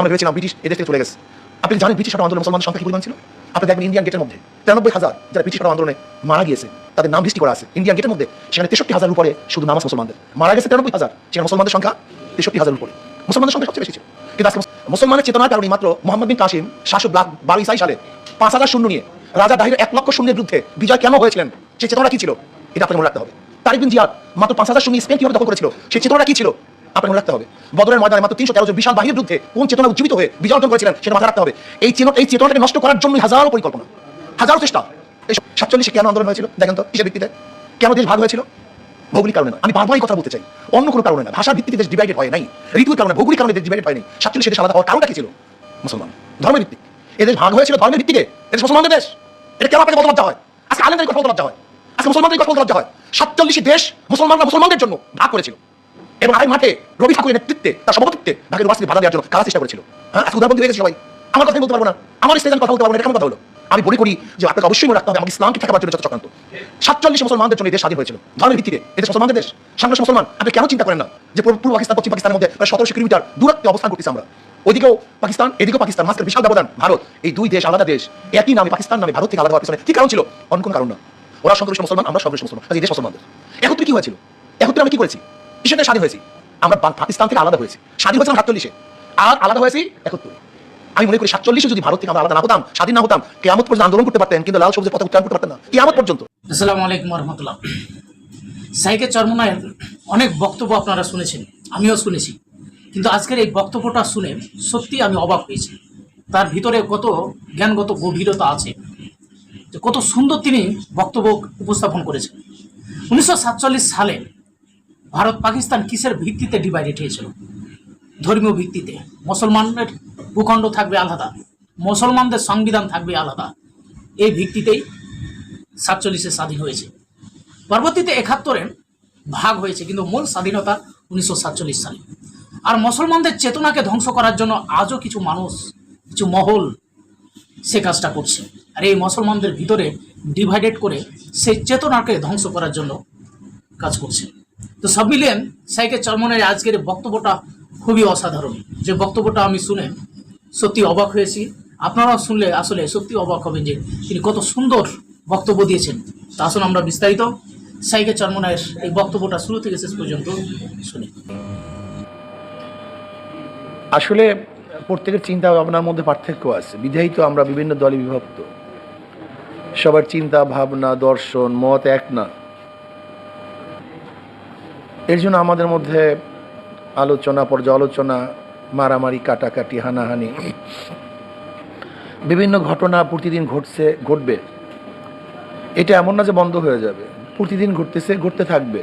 আমরা ভেবেছিলাম ব্রিটিশ এদেশ থেকে চলে গেছে। আপনি জানেন ব্রিটিশ হটাও আন্দোলন মুসলমানের সংখ্যা কি পরিমাণ ছিল? আপনি দেখবেন ইন্ডিয়ান গেটের মধ্যে, তিরানব্বই হাজার যারা ব্রিটিশ হটাও আন্দোলনে মারা গিয়েছে, তাদের নাম লিস্টি করা আছে। ইন্ডিয়ান গেটের মধ্যে সেখানে তেষট্টি হাজার উপরে শুধু নামাজ মুসলমানদের। মারা গেছে তিরানব্বই হাজার, সেখানে মুসলমানদের সংখ্যা তেষট্টি হাজার উপরে। মুসলমানদের সংখ্যা সবচেয়ে বেশি ছিল। কিন্তু আজকে মুসলমানের চেতনার কারণে মাত্র মোহাম্মদ বিন কাসিম সাতশো বারো ইসাই সালে পাঁচ হাজার শূন্য নিয়ে রাজা দাহির এক লক্ষ শূন্যের বিরুদ্ধে বিজয় কেন হয়েছিলেন? সেই চেতনা কি ছিল? এটা আপনাকে মনে রাখতে হবে। তারিক বিন জিয়াদ মাত্র পাঁচ হাজার শূন্য স্পেন কীভাবে দখল করেছিল? সেই চেতনাটা কি ছিল? আপনাকে রাখতে হবে, বদরের ময়দানে মাত্র তিনশো তেরো জন বিশাল বাহিনীর বিরুদ্ধে কোন চেতনা উজ্জীবিত হয়ে বিজয় অর্জন করেছিলেন সেটা মাথায় রাখতে হবে। এই চেতনা এই চেতনাটাকে নষ্ট করার জন্য হাজারো পরিকল্পনা, হাজারো চেষ্টা। এই সাতচল্লিশে কেন আন্দোলন হয়েছিল? দেখেন তো, কিসের ভিত্তিতে? কেন দেশ ভাগ হয়েছিল? ভৌগোলিক কারণে আমি বারবারই কথা বলতে চাই, অন্য কোনো কারণে না ভাষার ভিত্তিতে দেশ ডিভাইডেড হয় নাই, ঋতুর কারণে, ভৌগোলিক কারণে দেশ ডিভাইডেড হয়নি সাতচল্লিশে দেশ আলাদা হওয়ার কারণটা কি ছিল? মুসলমান। ধর্মের ভিত্তিক। এদেশ ভাগ হয়েছিল ধর্মের ভিত্তিতে এদেশ মুসলমানদের দেশ। এটা কেন আপনাকে লজ্জা হয়? আজকে আলেমদের কথা বলতে হয়। আজকে মুসলমানদের কথা বলতে হয়। সাতচল্লিশে দেশ মুসলমানরা মুসলমানদের জন্য ভাগ করেছিল। এবং আরেক মাঠে রবি ঠাকুরের নেতৃত্বে, তার সভাপতিত্বে ভাগের বাসকে বাধা দেওয়ার জন্য কাজ চেষ্টা করেছিল? হ্যাঁ? আজকে উদাহরণ দিয়ে গেছে সবাই। আমার কথা বলতে পারব না। আমার স্টেজে কথা বলতে পারব না, এটা কথা হলো? আমি বলি করি যে আপনাকে অবশ্যই মনে রাখতে হবে, আমাকে ইসলামকে ঠেকাবার জন্য যত চক্রান্ত। সাতচল্লিশ মুসলমানদের জন্য দেশ স্বাধীন হয়েছিল। ধর্মের ভিত্তিতে। এদেশ মুসলমানদের দেশ। সাংঘর্ষ মুসলমান, আপনি কেন চিন্তা করেন না যে পূর্ব পাকিস্তান, পশ্চিম পাকিস্তানের মধ্যে প্রায় সতেরোশো কিলোমিটার দূরত্বে অবস্থান করতেছি আমরা? ওইদিকেও পাকিস্তান, এদিকেও পাকিস্তান। মাঝখানে বিশাল ব্যবধান। ভারত, এই দুই দেশ আলাদা দেশ। একই নামে পাকিস্তান নামে ভারত থেকে আলাদা হওয়ার পিছনে কি কারণ ছিল? অন্য কোনো কারণ না। ওরা সংখ্যালঘু মুসলমান, আমরা সর্বশেষ মুসলমান। এই দেশ মুসলমানদের। একত্রে কি হয়েছিল? একত্রে আমরা কি করেছি? কিসের স্বাধীন হয়েছি। আমরা পাকিস্তান থেকে আলাদা হয়েছি। স্বাধীন হয়েছিলাম সাতচল্লিশে। আর আলাদা হয়েছি একত্রে আমি মনে করি সাতচল্লিশে যদি ভারত থেকে আমরা আলাদা না হতাম, স্বাধীন না হতাম কেমন পর্যন্ত আন্দোলন করতে পারতেন, কিন্তু লাল সবুজের পথে উচ্চারণ করতে পারতেন না। কেমন পর্যন্ত। আসসালামু আলাইকুম রহমতুল্লাহ সাইকে চরমনায়ের অনেক বক্তব্য আপনারা শুনেছেন, আমিও শুনেছি। কিন্তু আজকের এই বক্তব্যটা শুনে সত্যি আমি অবাক হয়েছি। তার ভিতরে কত জ্ঞানগত গভীরতা আছে, যে কত সুন্দর তিনি বক্তব্য উপস্থাপন করেছেন। উনিশশো সাতচল্লিশ সালে ভারত পাকিস্তান কিসের ভিত্তিতে ডিভাইডেড হয়েছিল? ধর্মীয় ভিত্তিতে। মুসলমানদের ভূখণ্ড থাকবে আলাদা। মুসলমানদের সংবিধান থাকবে আলাদা। এই ভিত্তিতেই সাতচল্লিশে স্বাধীন হয়েছে। পরবর্তীতে একাত্তরে ভাগ হয়েছে, কিন্তু মূল স্বাধীনতা উনিশশো সাতচল্লিশ সালে। আর মুসলমানদের চেতনাকে ধ্বংস করার জন্য আজও কিছু মানুষ, কিছু মহল সে কাজটা করছে। আর এই মুসলমানদের ভিতরে ডিভাইডেড করে সেই চেতনাকে ধ্বংস করার জন্য কাজ করছে। তো সব মিলিয়ে সাইকে চরমনের আজকের বক্তব্যটা খুবই অসাধারণ। যে বক্তব্যটা আমি শুনে সত্যি অবাক হয়েছি। আপনারাও শুনলে আসলে সত্যি অবাক হবেন যে তিনি কত সুন্দর বক্তব্য দিয়েছেন। তা আসলে আমরা বিস্তারিত সাইকে চরমনের এই বক্তব্যটা শুরু থেকে শেষ পর্যন্ত শুনি। আসলে প্রত্যেকের চিন্তা ভাবনার মধ্যে পার্থক্য আছে। বিধায়িত আমরা বিভিন্ন দলে বিভক্ত। সবার চিন্তা, ভাবনা, দর্শন, মত এক না। এর জন্য আমাদের মধ্যে আলোচনা, পর্যালোচনা, মারামারি, কাটাকাটি, হানাহানি, বিভিন্ন ঘটনা প্রতিদিন ঘটছে, ঘটবে। এটা এমন না যে বন্ধ হয়ে যাবে। প্রতিদিন ঘটতেছে, ঘটতে থাকবে।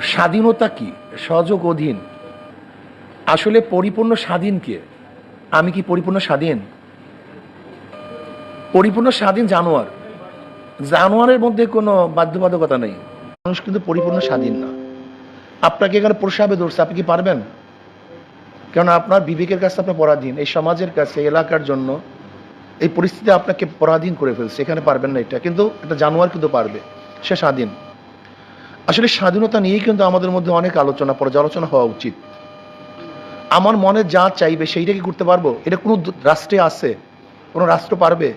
স্বাধীনতা কি? সহযোগ অধীন। আসলে পরিপূর্ণ স্বাধীন কে? আমি কি পরিপূর্ণ স্বাধীন? পরিপূর্ণ স্বাধীন জানোয়ার। জানোয়ারের মধ্যে কোনো বাধ্যবাধকতা নেই। মানুষ কিন্তু পরিপূর্ণ স্বাধীন না। আপনাকে এখানে প্রসাবে ধরছে, আপনি কি পারবেন? কেন আপনার বিবেকের কাছে আপনার পরাধীন, এই সমাজের কাছে এলাকার জন্য এই পরিস্থিতি আপনাকে পরাধীন করে ফেলছে, এখানে পারবেন না এটা। কিন্তু একটা জানোয়ার কিন্তু পারবে, সে স্বাধীন। আসলে স্বাধীনতা নিয়েই কিন্তু আমাদের মধ্যে অনেক আলোচনা, পর্যালোচনা হওয়া উচিত। আমার মনে যা চাইবে সেইটা কি করতে পারব? এটা কোনো রাষ্ট্রে আছে? কোনো রাষ্ট্র পারবে?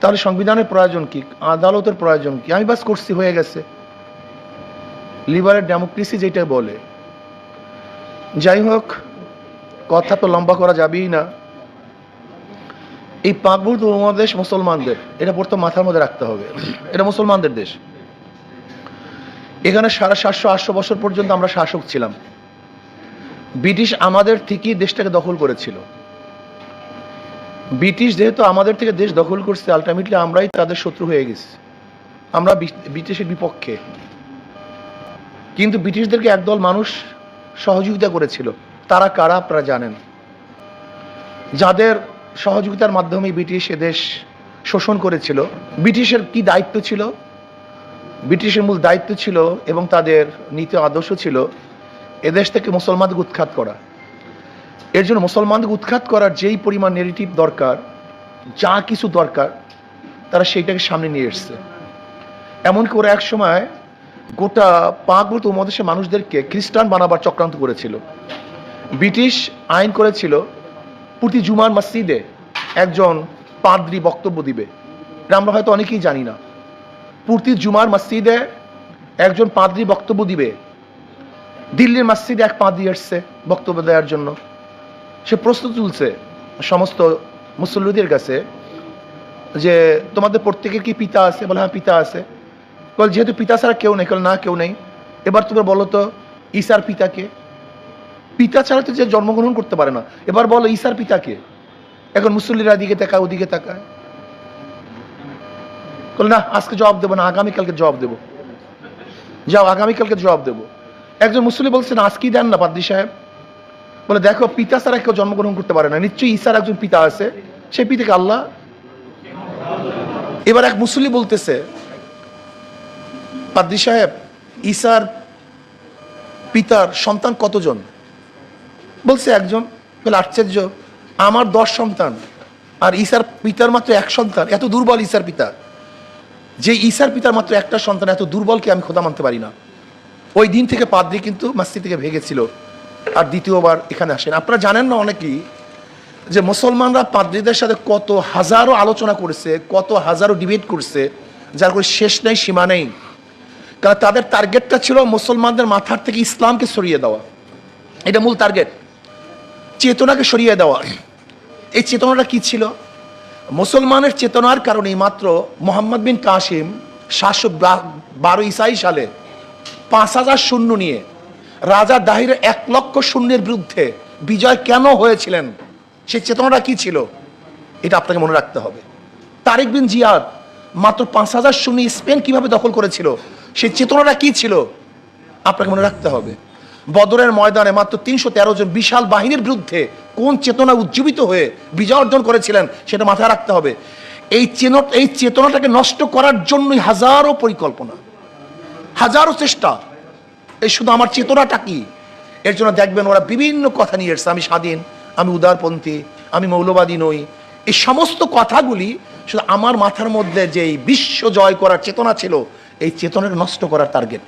তাহলে সংবিধানের প্রয়োজন কি? আদালতের প্রয়োজন কি? আমি বাস করছি, হয়ে গেছে। লিবারেল ডেমোক্রেসি যেটা বলে। যাই হোক, কথা তো লম্বা করা যাবেই না। এই পাকবুত উপমহাদেশ মুসলমানদের, এটা প্রথম মাথার মধ্যে রাখতে হবে। এটা মুসলমানদের দেশ। এখানে সাড়ে সাতশো, আটশো বছর পর্যন্ত আমরা শাসক ছিলাম। ব্রিটিশ আমাদের থেকেই দেশটাকে দখল করেছিল। ব্রিটিশ যেহেতু আমাদের থেকে দেশ দখল করছে আলটিমেটলি আমরাই তাদের শত্রু হয়ে গেছি। আমরা ব্রিটিশের বিপক্ষে। কিন্তু ব্রিটিশদেরকে একদল মানুষ সহযোগিতা করেছিল। তারা কারা আপনারা জানেন। যাদের সহযোগিতার মাধ্যমে ব্রিটিশ এদেশ শোষণ করেছিল, ব্রিটিশের কি দায়িত্ব ছিল? ব্রিটিশের মূল দায়িত্ব ছিল এবং তাদের নীতি আদর্শ ছিল এদেশ থেকে মুসলমানদের উৎখাত করা। এর জন্য মুসলমানদের উৎখাত করার যেই পরিমাণ নেগেটিভ দরকার, যা কিছু দরকার, তারা সেইটাকে সামনে নিয়ে এসছে। এমনকি ওরা এক সময় গোটা পাকভূত উপমহাদেশের মানুষদেরকে খ্রিস্টান বানাবার চক্রান্ত করেছিল। ব্রিটিশ আইন করেছিল, প্রতি জুমার মসজিদে একজন পাদ্রি বক্তব্য দিবে। এটা আমরা হয়তো অনেকেই জানি না। প্রতি জুমার মসজিদে একজন পাদ্রি বক্তব্য দিবে। দিল্লির মসজিদে এক পাদ্রি এসছে বক্তব্য দেওয়ার জন্য। সে প্রশ্ন তুলছে সমস্ত মুসল্লিদের কাছে যে, তোমাদের প্রত্যেকের কি পিতা আছে? বলে হ্যাঁ পিতা আছে। বল, যেহেতু পিতা ছাড়া কেউ নেই। বলে, না, কেউ নেই। এবার তুমি বলো তো, ঈশার পিতাকে পিতা ছাড়া তো যে জন্মগ্রহণ করতে পারে না। এবার বলো, ঈশার পিতাকে এখন মুসল্লিরা দিকে তাকায়, ওদিকে তাকায়। বলে, না, আজকে জবাব দেবো না, আগামীকালকে জবাব দেবো। যাও, আগামীকালকে জবাব দেবো। একজন মুসল্লি বলছেন আজকেই দেন না পাদ্রি সাহেব। বলে, দেখো, পিতা ছাড়া কেউ জন্মগ্রহণ করতে পারে না। নিশ্চয়ই ঈশার একজন পিতা আছে। সেই পিতাকে আল্লাহ। এবার এক মুসল্লি বলতেছে, পাদ্রি সাহেব ঈশার পিতার সন্তান কতজন? বলছে, একজন বলে আশ্চর্য। আমার দশ সন্তান, আর ঈশার পিতার মাত্র এক সন্তান। এত দুর্বল ঈশার পিতা। যে ঈশার পিতার মাত্র একটা সন্তান, এত দুর্বলকে আমি খোদা মানতে পারি না। ওই দিন থেকে পাদ্রি কিন্তু মাস্তি থেকে ভেগেছিল। আর দ্বিতীয়বার এখানে আসেন। আপনারা জানেন না অনেকেই যে মুসলমানরা পাদ্রীদের সাথে কত হাজারো আলোচনা করেছে, কত হাজারো ডিবেট করছে, যার কোনো শেষ নেই, সীমা নেই। কারণ তাদের টার্গেটটা ছিল মুসলমানদের মাথার থেকে ইসলামকে সরিয়ে দেওয়া। এটা মূল টার্গেট চেতনাকে সরিয়ে দেওয়া। এই চেতনাটা কি ছিল? মুসলমানের চেতনার কারণে মাত্র মোহাম্মদ বিন কাসিম সাতশো বারো ইসাই সালে পাঁচ হাজার শূন্য নিয়ে রাজা দাহিরের এক লক্ষ শূন্যের বিরুদ্ধে বিজয় কেন হয়েছিলেন? সেই চেতনাটা কি ছিল? এটা আপনাকে মনে রাখতে হবে। তারেক বিন জিয়াদ মাত্র পাঁচ হাজার শূন্য স্পেন কীভাবে দখল করেছিল? সেই চেতনাটা কি ছিল? আপনাকে মনে রাখতে হবে। বদরের ময়দানে মাত্র তিনশো তেরো জন বিশাল বাহিনীর বিরুদ্ধে কোন চেতনা উজ্জীবিত হয়ে বিজয় অর্জন করেছিলেন সেটা মাথায় রাখতে হবে। এই চেন এই চেতনাটাকে নষ্ট করার জন্যই হাজারো পরিকল্পনা, হাজারো চেষ্টা এই শুধু আমার চেতনাটা কি? এর জন্য দেখবেন ওরা বিভিন্ন কথা নিয়ে এসছে। আমি স্বাধীন, আমি উদারপন্থী, আমি মৌলবাদী নই। এই সমস্ত কথাগুলি শুধু আমার মাথার মধ্যে যে বিশ্ব জয় করার চেতনা ছিল, এই চেতনাকে নষ্ট করার টার্গেট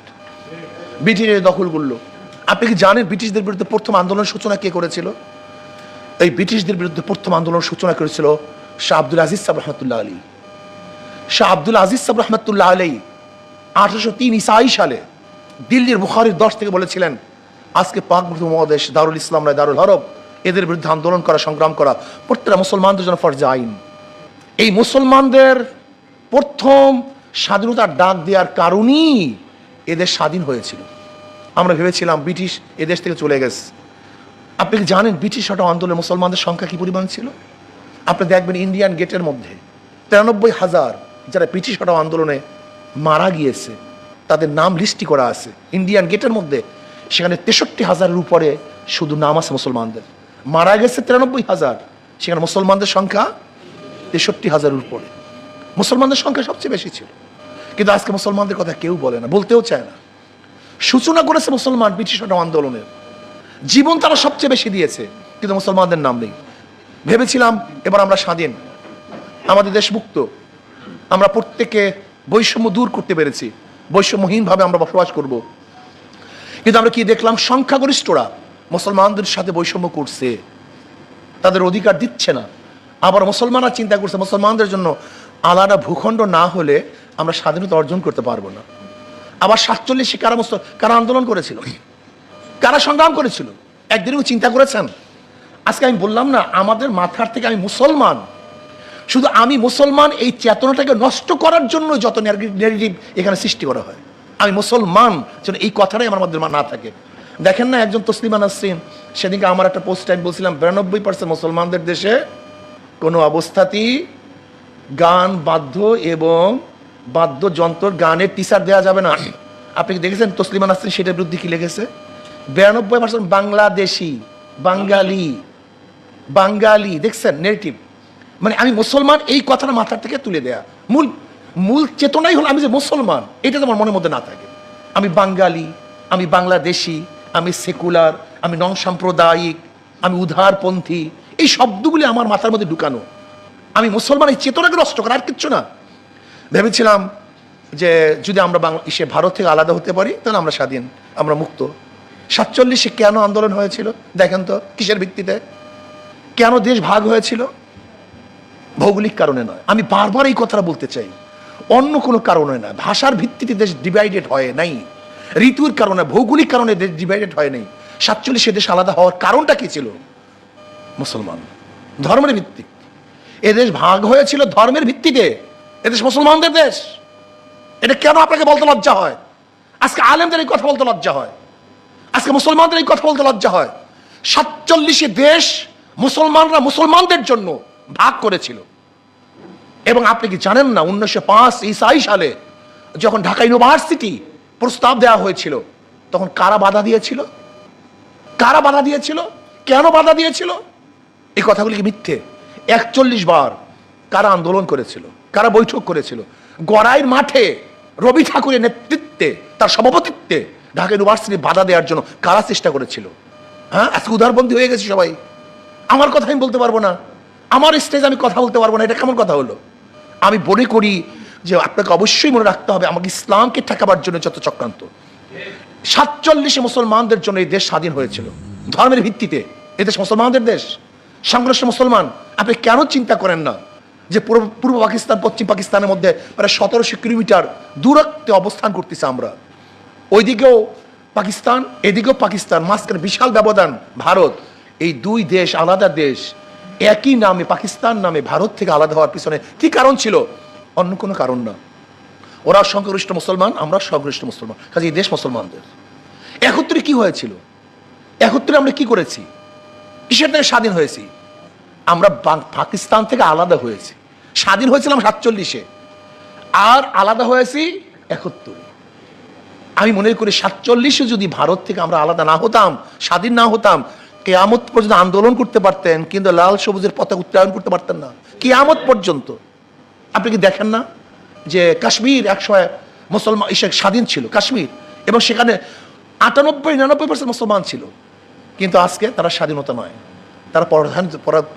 ব্রিটিশের দখল করল। আপনি কি জানেন ব্রিটিশদের বিরুদ্ধে প্রথম আন্দোলন সূচনা কে করেছিল? এই ব্রিটিশদের বিরুদ্ধে প্রথম আন্দোলন সূচনা করেছিল শাহ আব্দুল আজিজ সাহেব রহমতুল্লাহ আলী শাহ আব্দুল আজিজ সাহেব রহমতুল্লাহ আলী আঠারোশো তিন ইসাই সালে দিল্লির বুখারির দশ থেকে বলেছিলেন, আজকে পাক মহাদেশ দারুল ইসলাম নয় দারুল হরব এদের বিরুদ্ধে আন্দোলন করা, সংগ্রাম করা, প্রত্যেকটা মুসলমানদের জন্য ফরজে আইন। এই মুসলমানদের প্রথম স্বাধীনতার ডাক দেওয়ার কারণই এদের স্বাধীন হয়েছিল। আমরা ভেবেছিলাম ব্রিটিশ এদেশ থেকে চলে গেছে। আপনি কি জানেন ব্রিটিশ হটাও আন্দোলনে মুসলমানদের সংখ্যা কি পরিমাণ ছিল? আপনি দেখবেন ইন্ডিয়ান গেটের মধ্যে তিরানব্বই হাজার যারা ব্রিটিশ হটাও আন্দোলনে মারা গিয়েছে তাদের নাম লিস্টি করা আছে। ইন্ডিয়ান গেটের মধ্যে। সেখানে তেষট্টি হাজারের উপরে শুধু নাম আছে মুসলমানদের। মারা গেছে তিরানব্বই হাজার। সেখানে মুসলমানদের সংখ্যা তেষট্টি হাজারের উপরে। মুসলমানদের সংখ্যা সবচেয়ে বেশি ছিল। কিন্তু আজকে মুসলমানদের কথা কেউ বলে না, বলতেও চায় না। সূচনা করেছে মুসলমান ব্রিটিশ আন্দোলনের। জীবন তারা সবচেয়ে বেশি দিয়েছে, কিন্তু মুসলমানদের নাম নেই। ভেবেছিলাম এবার আমরা স্বাধীন। আমাদের দেশ মুক্ত আমরা প্রত্যেকে বৈষম্য দূর করতে পেরেছি। বৈষম্যহীনভাবে আমরা বসবাস করব। কিন্তু আমরা কি দেখলাম? সংখ্যাগরিষ্ঠরা মুসলমানদের সাথে বৈষম্য করছে। তাদের অধিকার দিচ্ছে না। আবার মুসলমানরা চিন্তা করছে, মুসলমানদের জন্য আলাদা ভূখণ্ড না হলে আমরা স্বাধীনতা অর্জন করতে পারব না। আবার সাতচল্লিশে কারা মুসল, কারা আন্দোলন করেছিল? কারা সংগ্রাম করেছিল? একদিনও চিন্তা করেছেন? আজকে আমি বললাম না, আমাদের মাথার থেকে আমি মুসলমান। শুধু আমি মুসলমান, এই চেতনাটাকে নষ্ট করার জন্য যত নেগেটিভ এখানে সৃষ্টি করা হয়। আমি মুসলমান, যেন এই কথাটাই আমার মধ্যে না থাকে। দেখেন না একজন তসলিমা নাসরিন, সেদিনকে আমার একটা পোস্ট আমি বলছিলাম, বিরানব্বই পার্সেন্ট মুসলমানদের দেশে কোনো অবস্থাতেই গান বাদ্য এবং বাদ্যযন্ত্র গানের টিচার দেওয়া যাবে না। আপনি কি দেখেছেন তসলিমা নাসরিন সেটার বিরুদ্ধে কি লিখেছে? বিরানব্বই পার্সেন্ট বাংলাদেশি, বাঙালি বাঙালি, দেখছেন নেগেটিভ মানে আমি মুসলমান, এই কথাটা মাথার থেকে তুলে দেয়া। মূল মূল চেতনাই হলো আমি যে মুসলমান, এটা তো আমার মনের মধ্যে না থাকে। আমি বাঙালি, আমি বাংলাদেশি, আমি সেকুলার, আমি নন সাম্প্রদায়িক আমি উদারপন্থী, এই শব্দগুলি আমার মাথার মধ্যে ঢুকানো। আমি মুসলমান, এই চেতনাকে নষ্ট করা আর কিচ্ছু না। ভেবেছিলাম যে যদি আমরা বাংলাদেশে ভারত থেকে আলাদা হতে পারি, তাহলে আমরা স্বাধীন, আমরা মুক্ত। সাতচল্লিশে কেন আন্দোলন হয়েছিল? দেখেন তো, কিসের ভিত্তিতে? কেন দেশ ভাগ হয়েছিল? ভৌগোলিক কারণে নয়। আমি বারবার এই কথাটা বলতে চাই। অন্য কোনো কারণে নয়। ভাষার ভিত্তিতে দেশ ডিভাইডেড হয় নাই। ঋতুর কারণে, ভৌগোলিক কারণে দেশ ডিভাইডেড হয় নাই। সাতচল্লিশে দেশ আলাদা হওয়ার কারণটা কি ছিল? মুসলমান। ধর্মের ভিত্তিক এদেশ ভাগ হয়েছিল ধর্মের ভিত্তিতে। এদেশ মুসলমানদের দেশ। এটা কেন আপনাকে বলতে লজ্জা হয়? আজকে আলেমদের এই কথা বলতে লজ্জা হয়। আজকে মুসলমানদের এই কথা বলতে লজ্জা হয়। সাতচল্লিশে দেশ মুসলমানরা মুসলমানদের জন্য ভাগ করেছিল। এবং আপনি কি জানেন না উনিশশো পাঁচ ইসাই সালে যখন ঢাকা ইউনিভার্সিটি প্রস্তাব দেওয়া হয়েছিল, তখন কারা বাধা দিয়েছিল? কারা বাধা দিয়েছিল? কেন বাধা দিয়েছিল? এই কথাগুলি কি মিথ্যে? একচল্লিশ বার কারা আন্দোলন করেছিল? কারা বৈঠক করেছিল? গড়াইয়ের মাঠে রবি ঠাকুরের নেতৃত্বে, তার সভাপতিত্বে ঢাকা ইউনিভার্সিটি বাধা দেওয়ার জন্য কারা চেষ্টা করেছিল? হ্যাঁ আজকে উদারবন্দী হয়ে গেছে সবাই। আমার কথা আমি বলতে পারব না। আমার স্টেজ আমি কথা বলতে পারব না। এটা কেমন কথা হলো? আমি মনে করি যে আপনাকে অবশ্যই মনে রাখতে হবে, আমাকে ইসলামকে ঠেকাবার জন্য যত চক্রান্ত। সাতচল্লিশে মুসলমানদের জন্য এই দেশ স্বাধীন হয়েছিল। ধর্মের ভিত্তিতে। এদেশ মুসলমানদের দেশ। সংঘর্ষ মুসলমান। আপনি কেন চিন্তা করেন না যে পূর্ব পূর্ব পাকিস্তান, পশ্চিম পাকিস্তানের মধ্যে প্রায় সতেরোশো কিলোমিটার দূরত্বে অবস্থান করতেছে আমরা? ওইদিকেও পাকিস্তান, এদিকেও পাকিস্তান, মাঝখানে বিশাল ব্যবধান ভারত। এই দুই দেশ আলাদা দেশ। একই নামে, পাকিস্তান নামে, ভারত থেকে আলাদা হওয়ার পিছনে কি কারণ ছিল? অন্য কোনো কারণ না। ওরা সংখ্যাগরিষ্ঠ মুসলমান, আমরা সংখ্যাগরিষ্ঠ মুসলমান, কাজে এই দেশ মুসলমানদের। একত্রে কি হয়েছিল? একত্রে আমরা কি করেছি? কিসের থেকে স্বাধীন হয়েছি? আমরা পাকিস্তান থেকে আলাদা হয়েছি। স্বাধীন হয়েছিলাম সাতচল্লিশে। আর আলাদা হয়েছি একাত্তরে। আমি মনে করি সাতচল্লিশে যদি ভারত থেকে আমরা আলাদা না হতাম, স্বাধীন না হতাম কেয়ামত পর্যন্ত আন্দোলন করতে পারতেন, কিন্তু লাল সবুজের পতাকা উত্তোলন করতে পারতেন না। কেয়ামত পর্যন্ত। আপনি কি দেখেন না যে কাশ্মীর একসময় মুসলমান স্বাধীন ছিল, কাশ্মীর, এবং সেখানে আটানব্বই, নিরানব্বই পার্সেন্ট মুসলমান ছিল। কিন্তু আজকে তারা স্বাধীনতা নয়। তারা পরাধীন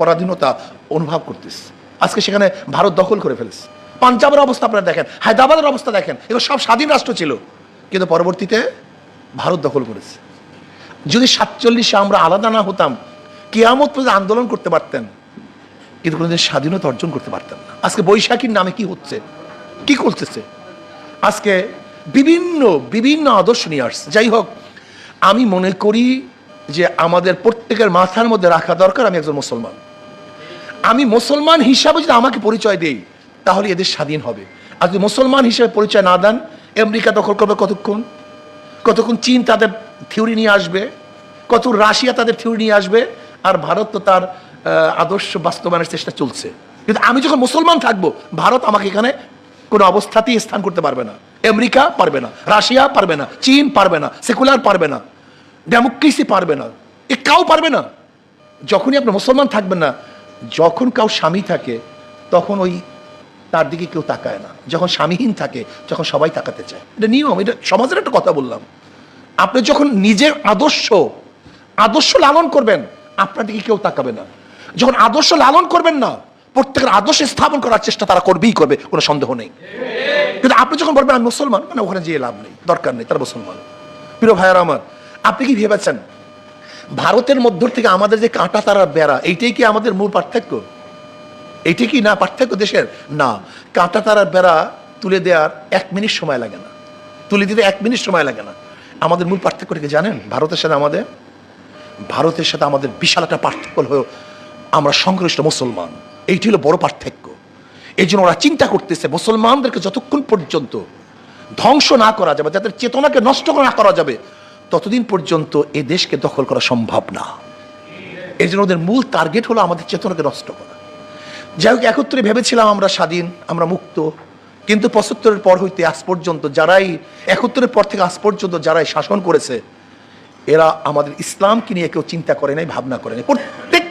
পরাধীনতা অনুভব করতেছে। আজকে সেখানে ভারত দখল করে ফেলেছে। পাঞ্জাবের অবস্থা আপনারা দেখেন, হায়দ্রাবাদের অবস্থা দেখেন, এগুলো সব স্বাধীন রাষ্ট্র ছিল। কিন্তু পরবর্তীতে ভারত দখল করেছে। যদি সাতচল্লিশে আমরা আলাদা না হতাম, কেয়ামত পর্যন্ত আন্দোলন করতে পারতেন, কিন্তু কোনোদিন স্বাধীনতা অর্জন করতে পারতেন না। আজকে বৈশাখীর নামে কি হচ্ছে? কি করতেছে? আজকে বিভিন্ন বিভিন্ন আদর্শ নিয়ে আসছে। যাই হোক, আমি মনে করি যে আমাদের প্রত্যেকের মাথার মধ্যে রাখা দরকার আমি একজন মুসলমান। আমি মুসলমান হিসাবে যদি আমাকে পরিচয় দেই, তাহলে এদের স্বাধীন হবে। আর যদি মুসলমান হিসেবে পরিচয় না দেন, আমেরিকা দখল করবে কতক্ষণ? কতক্ষণ চীন তাদের থিওরি নিয়ে আসবে, কত রাশিয়া তাদের থিওরি নিয়ে আসবে, আর ভারত তো তার আদর্শ বাস্তবায়নের চেষ্টা চলছে। কিন্তু আমি যখন মুসলমান থাকব, ভারত আমাকে এখানে কোনো অবস্থাতেই স্থান করতে পারবে না। আমেরিকা পারবে না, রাশিয়া পারবে না, চীন পারবে না, সেকুলার পারবে না, ডেমোক্রেসি পারবে না, এ কাউ পারবে না। যখনই আপনি মুসলমান থাকবেন না, যখন কাউ স্বামী থাকে, তখন ওই তার দিকে কেউ তাকায় না। যখন স্বামীহীন থাকে যখন সবাই তাকাতে চায়। এটা নিয়ম, এটা সমাজের একটা কথা বললাম। আপনি যখন নিজের আদর্শ আদর্শ লালন করবেন, আপনার দিকে কেউ তাকাবে না। যখন আদর্শ লালন করবেন না, প্রত্যেকের আদর্শ স্থাপন করার চেষ্টা তারা করবেই করবে, কোনো সন্দেহ নেই। কিন্তু আপনি যখন বলবেন আমি মুসলমান? মানে ওখানে যেয়ে লাভ নেই, দরকার নেই, তারা মুসলমান। প্রিয় ভাইয়ার আমার, আপনি কি ভেবেছেন, ভারতের মধ্য থেকে আমাদের যে কাঁটা তারা বেড়া, এইটাই কি আমাদের মূল পার্থক্য? এইটা কি না? পার্থক্য দেশের? না। কাঁটা তারার বেড়া তুলে দেওয়ার এক মিনিট সময় লাগে না। তুলে দিতে এক মিনিট সময় লাগে না। আমাদের মূল পার্থক্যটিকে জানেন? ভারতের সাথে আমাদের? ভারতের সাথে আমাদের বিশাল একটা পার্থক্য হলো আমরা সংশ্লিষ্ট মুসলমান। এইটি হলো বড় পার্থক্য। এই জন্য ওরা চিন্তা করতেছে, মুসলমানদেরকে যতক্ষণ পর্যন্ত ধ্বংস না করা যাবে, যাদের চেতনাকে নষ্ট না করা যাবে, ততদিন পর্যন্ত এ দেশকে দখল করা সম্ভব না। এই জন্য ওদের মূল টার্গেট হলো আমাদের চেতনাকে নষ্ট করা। যাই হোক, একত্রে ভেবেছিলাম আমরা স্বাধীন, আমরা মুক্ত। কিন্তু পঁচাত্তরের পর হইতে আজ পর্যন্ত যারাই একত্তরের পর থেকে আজ পর্যন্ত যারাই শাসন করেছে, এরা আমাদের ইসলামকে নিয়ে কেউ চিন্তা করে নাই, ভাবনা করে নাই। প্রত্যেক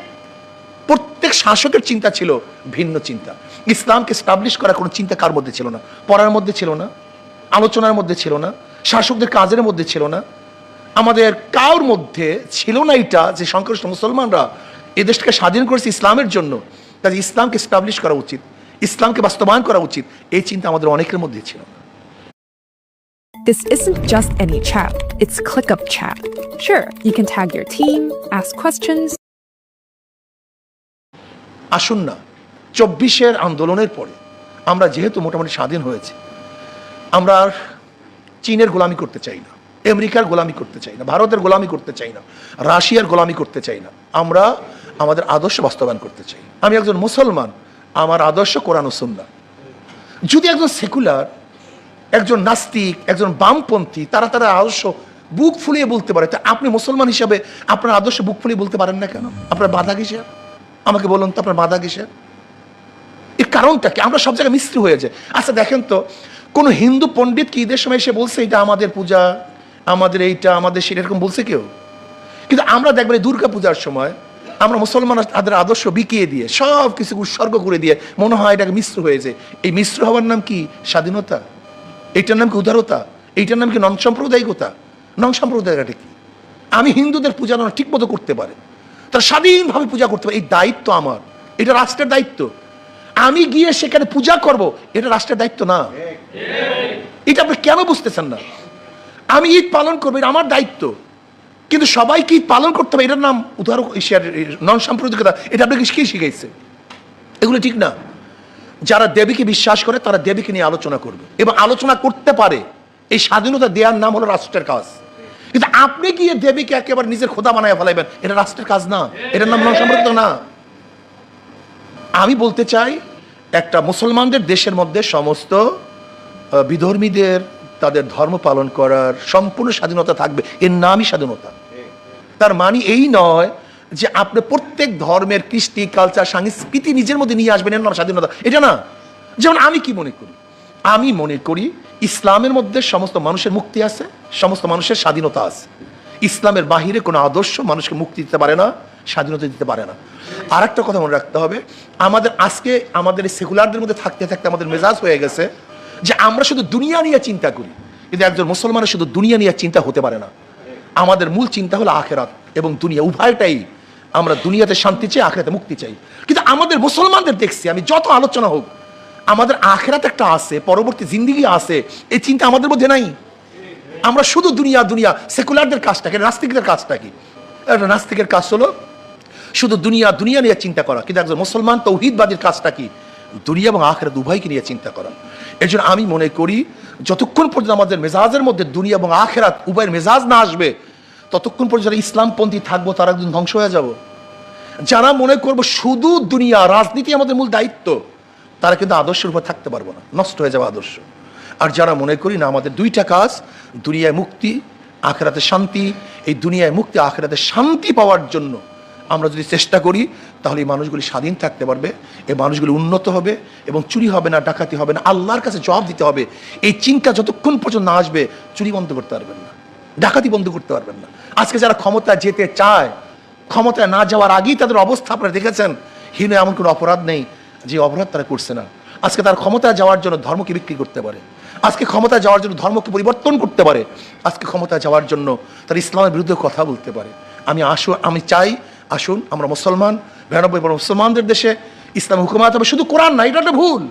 প্রত্যেক শাসকের চিন্তা ছিল ভিন্ন চিন্তা। ইসলামকে স্টাবলিশ করার কোনো চিন্তা কার মধ্যে ছিল না? পড়ার মধ্যে ছিল না? আলোচনার মধ্যে ছিল না? শাসকদের কাজের মধ্যে ছিল না? আমাদের কার মধ্যে ছিল না এটা যে সংখ্যাগরিষ্ঠ মুসলমানরা এ দেশটাকে স্বাধীন করেছে ইসলামের জন্য? কাজে ইসলামকে স্টাবলিশ করা উচিত ইসলামকে বাস্তবায়ন করা উচিত এই চিন্তা আমাদের অনেকের মধ্যে ছিল This isn't just any chat, it's ClickUp chat. Sure, you can tag your team, ask questions, আসুন না চব্বিশের আন্দোলনের পরে আমরা যেহেতু মোটামুটি স্বাধীন হয়েছে আমরা আর চীনের গোলামি করতে চাই না আমেরিকার গোলামি করতে চাই না ভারতের গোলামি করতে চাই না রাশিয়ার গোলামি করতে চাই না আমরা আমাদের আদর্শ বাস্তবায়ন করতে চাই। আমি একজন মুসলমান, আমার আদর্শ কোরআন ও সুন্নাহ। যদি একজন সেকুলার, একজন নাস্তিক, একজন বামপন্থী, তারা তারা আদর্শ বুক ফুলিয়ে বলতে পারে, তা আপনি মুসলমান হিসাবে আপনার আদর্শ বুক ফুলিয়ে বলতে পারেন না কেন? আপনার বাধা কিসের? আমাকে বলুন তো, আপনার বাধা কিসের? এর কারণটা কি? আমরা সব জায়গায় মিস্ত্রি হয়ে যাই। আচ্ছা দেখেন তো, কোন হিন্দু পণ্ডিত কি ঈদের সময় এসে বলছে এটা আমাদের পূজা, আমাদের এইটা, আমাদের সেটা? এরকম বলছে কেউ? কিন্তু আমরা দেখবেন দুর্গা পূজার সময় আমরা মুসলমান তাদের আদর্শ বিকিয়ে দিয়ে সব কিছু উৎসর্গ করে দিয়ে মনে হয় এটাকে মিশ্র হয়েছে। এই মিশ্র হওয়ার নাম কি? স্বাধীনতা। এইটার নাম কি উদারতা? এইটার নাম কি নন সাম্প্রদায়িকতা নন সাম্প্রদায়িকতা কি? আমি হিন্দুদের পূজা ঠিক মতো করতে পারে। তারা স্বাধীনভাবে পূজা করতে পারে এই দায়িত্ব আমার। এটা রাষ্ট্রের দায়িত্ব। আমি গিয়ে সেখানে পূজা করব এটা রাষ্ট্রের দায়িত্ব না। এটা আপনি কেন বুঝতেছেন না? আমি ঈদ পালন করব এটা আমার দায়িত্ব। কিন্তু সবাইকে ঈদ পালন করতে হবে এটার নাম উদাহরণ এশিয়ার নন সাম্প্রদায়িকতা এটা আপনাকে কি শিখাইছে? এগুলো ঠিক না। যারা দেবীকে বিশ্বাস করে, তারা দেবীকে নিয়ে আলোচনা করবে। এবং আলোচনা করতে পারে। এই স্বাধীনতা দেওয়ার নাম হলো রাষ্ট্রের কাজ। কিন্তু আপনি গিয়ে দেবীকে একেবারে নিজের খোদা বানায় ফেলাইবেন? এটা রাষ্ট্রের কাজ না। এটার নাম নন সাম্প্রদায়িকতা না। আমি বলতে চাই, একটা মুসলমানদের দেশের মধ্যে সমস্ত বিধর্মীদের তাদের ধর্ম পালন করার সম্পূর্ণ স্বাধীনতা থাকবে। এর নামই স্বাধীনতা। তার মানে এই নয় যে আপনি প্রত্যেক ধর্মের, কৃষ্টি কালচার সংস্কৃতি নিজের মধ্যে নিয়ে আসবেন, এর নাম স্বাধীনতা। এটা না। যেমন আমি কি মনে করি? আমি মনে করি ইসলামের মধ্যে সমস্ত মানুষের মুক্তি আছে, সমস্ত মানুষের স্বাধীনতা আছে। ইসলামের বাহিরে কোনো আদর্শ মানুষকে মুক্তি দিতে পারে না, স্বাধীনতা দিতে পারে না। আর একটা কথা মনে রাখতে হবে, আমাদের আজকে আমাদের সেকুলারদের মধ্যে থাকতে থাকতে আমাদের মেজাজ হয়ে গেছে যে আমরা শুধু দুনিয়া নিয়ে চিন্তা করি। কিন্তু একজন মুসলমানের শুধু দুনিয়া নিয়ে চিন্তা হতে পারে না। আমাদের মূল চিন্তা হলো আখেরাত এবং দুনিয়া, উভয়টাই আমরা দুনিয়াতে শান্তি চাই, আখেরাতে মুক্তি চাই। কিন্তু আমাদের মুসলমানদের দেখছি, আমি যত আলোচনা হোক, আমাদের আখেরাত একটা আছে, পরবর্তী জিন্দিগি আছে, এই চিন্তা আমাদের মধ্যে নাই। আমরা শুধু দুনিয়া দুনিয়া, সেকুলারদের কাজটাকে নাস্তিকদের কাজটা কি? নাস্তিকের কাজ হলো শুধু দুনিয়া দুনিয়া নিয়ে চিন্তা করা। কিন্তু একজন মুসলমান তৌহিদবাদীর কাজটা কি? দুনিয়া এবং আখেরাত উভয়কে নিয়ে চিন্তা করা। এর জন্য আমি মনে করি, যতক্ষণ পর্যন্ত আমাদের মেজাজের মধ্যে দুনিয়া এবং আখেরাত উভয়ের মেজাজ না আসবে, ততক্ষণ পর্যন্ত যারা ইসলামপন্থী থাকব, তারা একদিন ধ্বংস হয়ে যাব। যারা মনে করব শুধু দুনিয়া রাজনীতি আমাদের মূল দায়িত্ব, তারা কিন্তু আদর্শের উপর থাকতে পারব না, নষ্ট হয়ে যাবে আদর্শ। আর যারা মনে করি, না, আমাদের দুইটা কাজ, দুনিয়ায় মুক্তি, আখেরাতে শান্তি, এই দুনিয়ায় মুক্তি, আখেরাতে শান্তি পাওয়ার জন্য আমরা যদি চেষ্টা করি, তাহলে এই মানুষগুলি স্বাধীন থাকতে পারবে, এই মানুষগুলি উন্নত হবে এবং চুরি হবে না, ডাকাতি হবে না, আল্লাহর কাছে জবাব দিতে হবে। এই চিন্তা যতক্ষণ পর্যন্ত না আসবে, চুরি বন্ধ করতে পারবেন না, ডাকাতি বন্ধ করতে পারবেন না। আজকে যারা ক্ষমতা যেতে চায়, ক্ষমতায় না যাওয়ার আগেই তাদের অবস্থা আপনারা দেখেছেন, হীন এমন কোনো অপরাধ নেই যে অপরাধ তারা করছে না। আজকে তার ক্ষমতা যাওয়ার জন্য ধর্মকে বিক্রি করতে পারে, আজকে ক্ষমতা যাওয়ার জন্য ধর্মকে পরিবর্তন করতে পারে, আজকে ক্ষমতায় যাওয়ার জন্য তার ইসলামের বিরুদ্ধে কথা বলতে পারে। আমি আসু আমি চাই আসুন, আমরা মুসলমান, বিরানব্বই মুসলমানদের দেশে ইসলাম হুকুমাত হবে। শুধু কোরআন না, এটা একটা ভুল।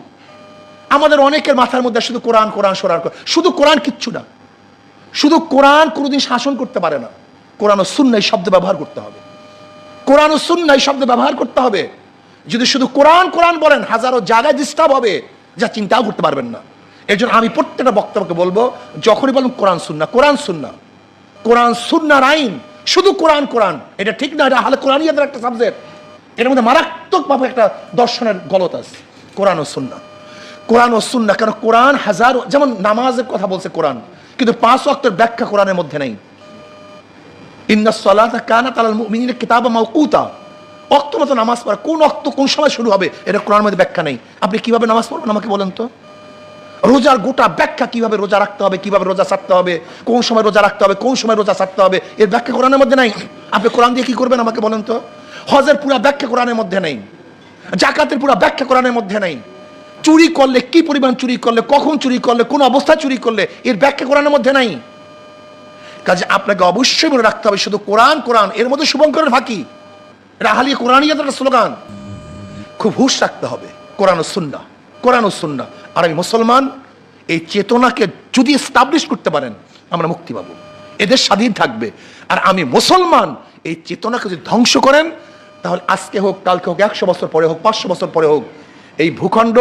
আমাদের অনেকের মাথার মধ্যে শুধু কোরআন কোরআন সরার শুধু কোরআন কিচ্ছু না। শুধু কোরআন কোনোদিন শাসন করতে পারে না। কোরআন ও এই শব্দ ব্যবহার করতে হবে। কোরআন ও এই শব্দ ব্যবহার করতে হবে। যদি শুধু কোরআন কোরআন বলেন, হাজারো জায়গায় ডিস্টার্ব হবে, যা চিন্তাও করতে পারবেন না। এই জন্য আমি প্রত্যেকটা বক্তব্যকে বলব, যখনই বলুন কোরআন সুন্না কোরআন সুন্না কোরআন সুন্নার আইন শুধু কোরআন কোরআন। এটা ঠিক না, এটা হালে কোরআনিয়াদের একটা সাবজেক্ট এটার মধ্যে মারাত্মকভাবে একটা দর্শনের গলত আছে। কোরআন ও সুন্না। কোরআন ও সুন্না, কেন কোরআন হাজার, যেমন নামাজের কথা বলছে কোরআন, কিন্তু পাঁচ অক্টের ব্যাখ্যা কোরআনের মধ্যে নেই। ইন্না কানা তালাল মুমিনিনা কিতাবা মাওকুতা। অক্ত মতো নামাজ পড়া, কোন অক্ত কোন সময় শুরু হবে, এটা কোরআন মধ্যে ব্যাখ্যা নেই। আপনি কীভাবে নামাজ পড়বেন আমাকে বলেন তো? রোজার গোটা ব্যাখ্যা কীভাবে রোজা রাখতে হবে, কীভাবে রোজা ছাড়তে হবে, কোন সময় রোজা রাখতে হবে, কোন সময় রোজা ছাড়তে হবে, এর ব্যাখ্যা কোরআনের মধ্যে নাই? আপনি কোরআন দিয়ে কি করবেন আমাকে বলেন তো? হজের পুরা ব্যাখ্যা কোরআনের মধ্যে নেই। জাকাতের পুরা ব্যাখ্যা কোরআনের মধ্যে নেই। চুরি করলে কি পরিমাণ চুরি করলে, কখন চুরি করলে, কোন অবস্থায় চুরি করলে, এর ব্যাখ্যা কোরআনের মধ্যে নাই। কাজে আপনাকে অবশ্যই মনে রাখতে হবে, শুধু কোরআন কোরআন, এর মধ্যে শুভঙ্করের ফাঁকি। এটা হালিয়ে কোরআনিয়াদের একটা স্লোগান। খুব হুশ রাখতে হবে। কোরআন ও সুন্না কোরআন ও সুন্না আর আমি মুসলমান, এই চেতনাকে যদি স্টাবলিশ করতে পারেন, আমরা মুক্তি পাবো। এদের স্বাধীন থাকবে। আর আমি মুসলমান, এই চেতনাকে যদি ধ্বংস করেন, তাহলে আজকে হোক, কালকে হোক, একশো বছর পরে হোক, পাঁচশো বছর পরে হোক, এই ভূখণ্ড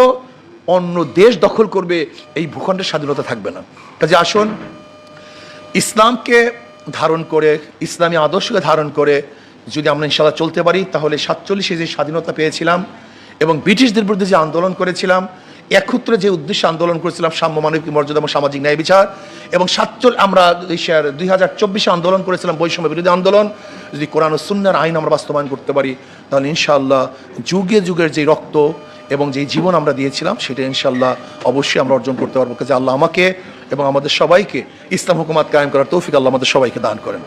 অন্য দেশ দখল করবে, এই ভূখণ্ডের স্বাধীনতা থাকবে না। কাজে আসুন, ইসলামকে ধারণ করে, ইসলামী আদর্শকে ধারণ করে, যদি আমরা ইনশাল্লাহ চলতে পারি, তাহলে সাতচল্লিশে যে স্বাধীনতা পেয়েছিলাম এবং ব্রিটিশদের বিরুদ্ধে যে আন্দোলন করেছিলাম একত্রে যে উদ্দেশ্যে আন্দোলন করেছিলাম, সাম্য মানবিক মর্যাদা এবং সামাজিক ন্যায় বিচার এবং সাতচল আমরা দুই হাজার চব্বিশে আন্দোলন করেছিলাম, বৈষম্য বিরোধী আন্দোলন। যদি কোরআন ও সুন্নার আইন আমরা বাস্তবায়ন করতে পারি, তাহলে ইনশাআল্লাহ যুগে যুগের যে রক্ত এবং যেই জীবন আমরা দিয়েছিলাম, সেটা ইনশাল্লাহ অবশ্যই আমরা অর্জন করতে পারব। কাজে আল্লাহ আমাকে এবং আমাদের সবাইকে ইসলাম হুকুমাত কায়েম করার তৌফিক আল্লাহ আমাদের সবাইকে দান করেন।